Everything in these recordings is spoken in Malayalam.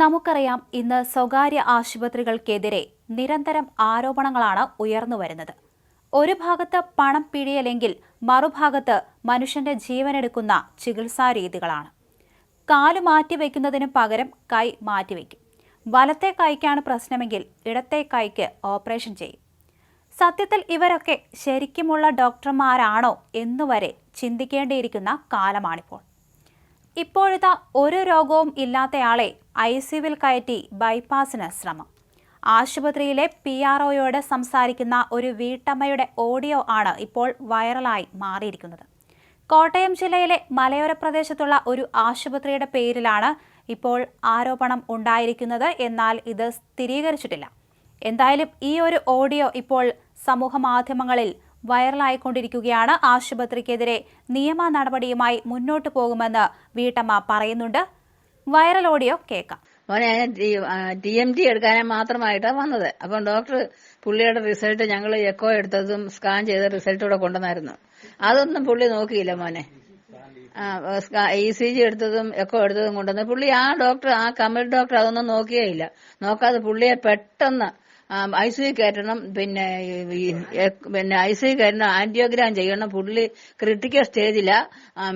നമുക്കറിയാം ഇന്ന് സ്വകാര്യ ആശുപത്രികൾക്കെതിരെ നിരന്തരം ആരോപണങ്ങളാണ് ഉയർന്നു വരുന്നത്. ഒരു ഭാഗത്ത് പണം പിഴിയലെങ്കിൽ മറുഭാഗത്ത് മനുഷ്യന്റെ ജീവനെടുക്കുന്ന ചികിത്സാ രീതികളാണ്. കാൽ മാറ്റിവെക്കുന്നതിന് പകരം കൈ മാറ്റിവെക്കും. വലത്തെ കൈക്കാണ് പ്രശ്നമെങ്കിൽ ഇടത്തെ കൈക്ക് ഓപ്പറേഷൻ ചെയ്യും. സത്യത്തിൽ ഇവരൊക്കെ ശരിക്കുമുള്ള ഡോക്ടർമാരാണോ എന്നുവരെ ചിന്തിക്കേണ്ടിയിരിക്കുന്ന കാലമാണിപ്പോൾ. ഇപ്പോഴത്തെ ഒരു രോഗവും ഇല്ലാത്തയാളെ ഐ സിയുവിൽ കയറ്റി ബൈപ്പാസിന് ശ്രമം. ആശുപത്രിയിലെ പി ആർ ഒയോട് സംസാരിക്കുന്ന ഒരു വീട്ടമ്മയുടെ ഓഡിയോ ആണ് ഇപ്പോൾ വൈറലായി മാറിയിരിക്കുന്നത്. കോട്ടയം ജില്ലയിലെ മലയോര പ്രദേശത്തുള്ള ഒരു ആശുപത്രിയുടെ പേരിലാണ് ഇപ്പോൾ ആരോപണം ഉണ്ടായിരിക്കുന്നത് എന്നാൽ ഇത് സ്ഥിരീകരിച്ചിട്ടില്ല. എന്തായാലും ഈ ഒരു ഓഡിയോ ഇപ്പോൾ സമൂഹ മാധ്യമങ്ങളിൽ വൈറലായിക്കൊണ്ടിരിക്കുകയാണ്. ആശുപത്രിക്കെതിരെ നിയമ നടപടിയുമായി മുന്നോട്ടു പോകുമെന്ന് വീട്ടമ്മ പറയുന്നുണ്ട്. വൈറൽ ഓഡിയോ കേൾക്കാം. മോനെ ടി എം ടി എടുക്കാനാ മാത്രമായിട്ടാണ് വന്നത്. അപ്പം ഡോക്ടർ പുള്ളിയുടെ റിസൾട്ട് ഞങ്ങൾ എക്കോ എടുത്തതും സ്കാൻ ചെയ്ത റിസൾട്ട് ഇവിടെ കൊണ്ടുവന്നായിരുന്നു. അതൊന്നും പുള്ളി നോക്കിയില്ല മോനെ. ഇ സി ജി എടുത്തതും എക്കോ എടുത്തതും കൊണ്ടുവന്ന് പുള്ളി ആ ഡോക്ടർ ആ കമൽ ഡോക്ടർ അതൊന്നും നോക്കിയേ ഇല്ല. നോക്കാതെ പുള്ളിയെ പെട്ടെന്ന് ഐ സി യു കയറ്റണം പിന്നെ പിന്നെ ഐ സി യു കയറ്റണം ആന്റിയോഗ്രാം ചെയ്യണം. പുള്ളി ക്രിട്ടിക്കൽ സ്റ്റേജിലാ.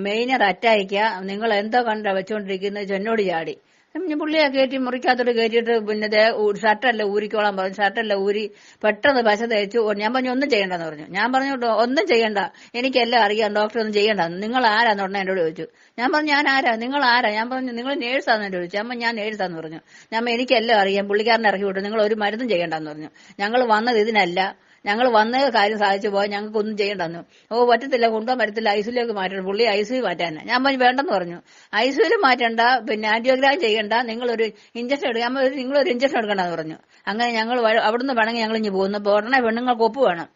മെയിനർ അറ്റായിക്ക നിങ്ങൾ എന്തോ കണ്ട വെച്ചോണ്ടിരിക്കുന്നത് എന്നോട് ചാടി. ഞാൻ പുള്ളിയെ കയറ്റി മുറിക്കകത്തോട്ട് കയറ്റിയിട്ട് പിന്നെ ദേ ഷർട്ടല്ല ഊരിക്കോളാൻ പറഞ്ഞു. ഷർട്ടല്ല ഊരി പെട്ടെന്ന് പശ തേച്ചു ഞാൻ പറഞ്ഞു ഒന്നും ചെയ്യണ്ടെന്ന് പറഞ്ഞു. ഞാൻ പറഞ്ഞു "ഡോ- ഒന്നും ചെയ്യണ്ട. എനിക്കെല്ലാം അറിയാം. ഡോക്ടർ ഒന്നും ചെയ്യണ്ട. നിങ്ങൾ ആരാന്ന് ഉടനെ എന്നോട് ചോദിച്ചു. ഞാൻ പറഞ്ഞു ഞാൻ ആരാ? നിങ്ങൾ ആരാ? ഞാൻ പറഞ്ഞു നിങ്ങൾ നേഴ്സാന്ന് എന്നോട് ചോദിച്ചു. അമ്മ ഞാൻ നേഴ്സാന്ന് പറഞ്ഞു. ഞാൻ എനിക്കെല്ലാം അറിയാം. പുള്ളിക്കാരനെ ഇറക്കി വിട്ടു. നിങ്ങൾ ഒരു മരുന്നും ചെയ്യണ്ടെന്ന് പറഞ്ഞു. ഞങ്ങൾ വന്നത് ഇതിനല്ല. ഞങ്ങൾ വന്ന കാര്യം സാധിച്ചു പോയാൽ ഞങ്ങൾക്ക് ഒന്നും ചെയ്യണ്ടെന്നു. ഓ പറ്റത്തില്ല കൊണ്ടുപോകാൻ പറ്റത്തില്ല. ഐസിയിലേക്ക് മാറ്റണം. പുള്ളി ഐസിയു മാറ്റാൻ ഞാൻ പറഞ്ഞു വേണ്ടെന്ന് പറഞ്ഞു. ഐസിയുയിൽ മാറ്റണ്ട. പിന്നെ ആന്റിയോഗ്രാം ചെയ്യണ്ട ഒരു ഇഞ്ചക്ഷൻ എടുക്കാൻ നിങ്ങളൊരു ഇഞ്ചക്ഷൻ എടുക്കണ്ടെന്ന് പറഞ്ഞു. അങ്ങനെ ഞങ്ങൾ അവിടുന്ന് വേണമെങ്കിൽ ഞങ്ങൾ ഇനി പോകുന്നു. അപ്പോൾ ഉടനെ പെണ്ണുങ്ങൾക്ക് ഒപ്പ് വേണം.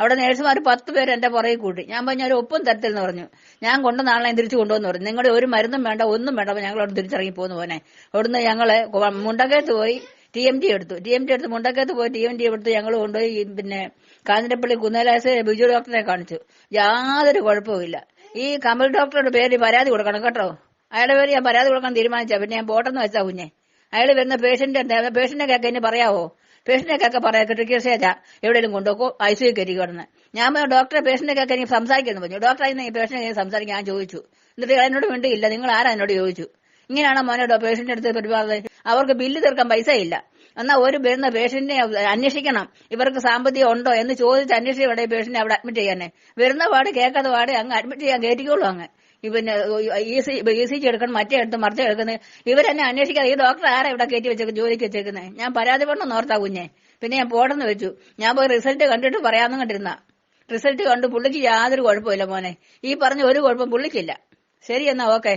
അവിടെ നേഴ്സുമാർ പത്ത് പേര് എന്റെ പുറകെ കൂട്ടി. ഞാൻ പറഞ്ഞു ഒരു ഒപ്പും തരത്തില്ലെന്ന് പറഞ്ഞു. ഞാൻ കൊണ്ട് നാളെ തിരിച്ചു കൊണ്ടുവന്ന് പറഞ്ഞു. നിങ്ങളുടെ ഒരു മരുന്നും വേണ്ട ഒന്നും വേണ്ട. ഞങ്ങൾ അവിടെ തിരിച്ചിറങ്ങി പോന്നു പോനെ അവിടുന്ന് ഞങ്ങൾ മുണ്ടക്കേത്ത് പോയി ടി എം ടി എടുത്തു. ടി എം ടി എടുത്ത് മുണ്ടക്കേത്ത് പോയി ടി എം ടി എടുത്ത് ഞങ്ങൾ കൊണ്ടുപോയി പിന്നെ കാഞ്ഞിരപ്പള്ളി കുന്നേലാസ് ബിജു ഡോക്ടറെ കാണിച്ചു. യാതൊരു കുഴപ്പവുമില്ല. ഈ കമൽ ഡോക്ടറുടെ പേര് പരാതി കൊടുക്കണം കേട്ടോ. അയാളുടെ പേര് ഞാൻ പരാതി കൊടുക്കാൻ തീരുമാനിച്ച. പിന്നെ ഞാൻ പോട്ടെന്ന് വെച്ചാ കുഞ്ഞെ. അയാൾ വരുന്ന പേഷ്യന്റ് എന്താ? പേഷ്യന്റെ കേക്ക് എന്നെ പറയാവോ? പേഷ്യന്റെ കേക്ക് പറയാ. സ്റ്റേജാ എവിടെയെങ്കിലും കൊണ്ടുപോക്കോ? ഐ സി കയറ്റി കിടന്ന് ഞാൻ ഡോക്ടറെ പേഷ്യന്റെ കേക്ക് എനിക്ക് സംസാരിക്കുന്നു പറഞ്ഞു. ഡോക്ടറെ ഈ പേഷ്യന്റിനെ സംസാരിക്കാൻ ഞാൻ ചോദിച്ചു. എന്നിട്ട് എന്നോട് വേണ്ടിയില്ല നിങ്ങൾ ആരാ എന്നോട് ചോദിച്ചു? ഇങ്ങനെയാണോ മോനെ പേഷ്യന്റ് അടുത്ത് പരിപാടി അവർക്ക് ബില്ല് തീർക്കാൻ പൈസ ഇല്ല എന്നാ ഒരു വരുന്ന പേഷ്യന്റിനെ അന്വേഷിക്കണം. ഇവർക്ക് സാമ്പത്തികം ഉണ്ടോ എന്ന് ചോദിച്ച് അന്വേഷിച്ച് വേണേ പേഷ്യന്റിനെ അവിടെ അഡ്മിറ്റ് ചെയ്യാനേ. വരുന്ന പാട് കേൾക്കാത്ത പാട് അങ്ങ് അഡ്മിറ്റ് ചെയ്യാൻ കയറ്റിക്കോളൂ അങ്ങ്. പിന്നെ E C E C G എടുക്കണം മറ്റേ എടുത്ത് മറിച്ച് എടുക്കുന്നത് ഇവരെന്നെ അന്വേഷിക്കാതെ ഈ ഡോക്ടർ ആരാ ഇവിടെ കയറ്റി വെച്ചേക്ക് ജോലിക്ക് വെച്ചേക്കുന്നത് ഞാൻ പരാതി പെണ്ണെന്ന് ഓർത്താ കുഞ്ഞെ. പിന്നെ ഞാൻ പോടെന്ന് വെച്ചു. ഞാൻ പോയി റിസൾട്ട് കണ്ടിട്ട് പറയാമെന്ന് കണ്ടിരുന്ന. റിസൾട്ട് കണ്ട് പുള്ളിക്ക് യാതൊരു കുഴപ്പമില്ല മോനെ. ഈ പറഞ്ഞ ഒരു കുഴപ്പം പുള്ളിക്കില്ല. ശരി എന്നാ ഓക്കെ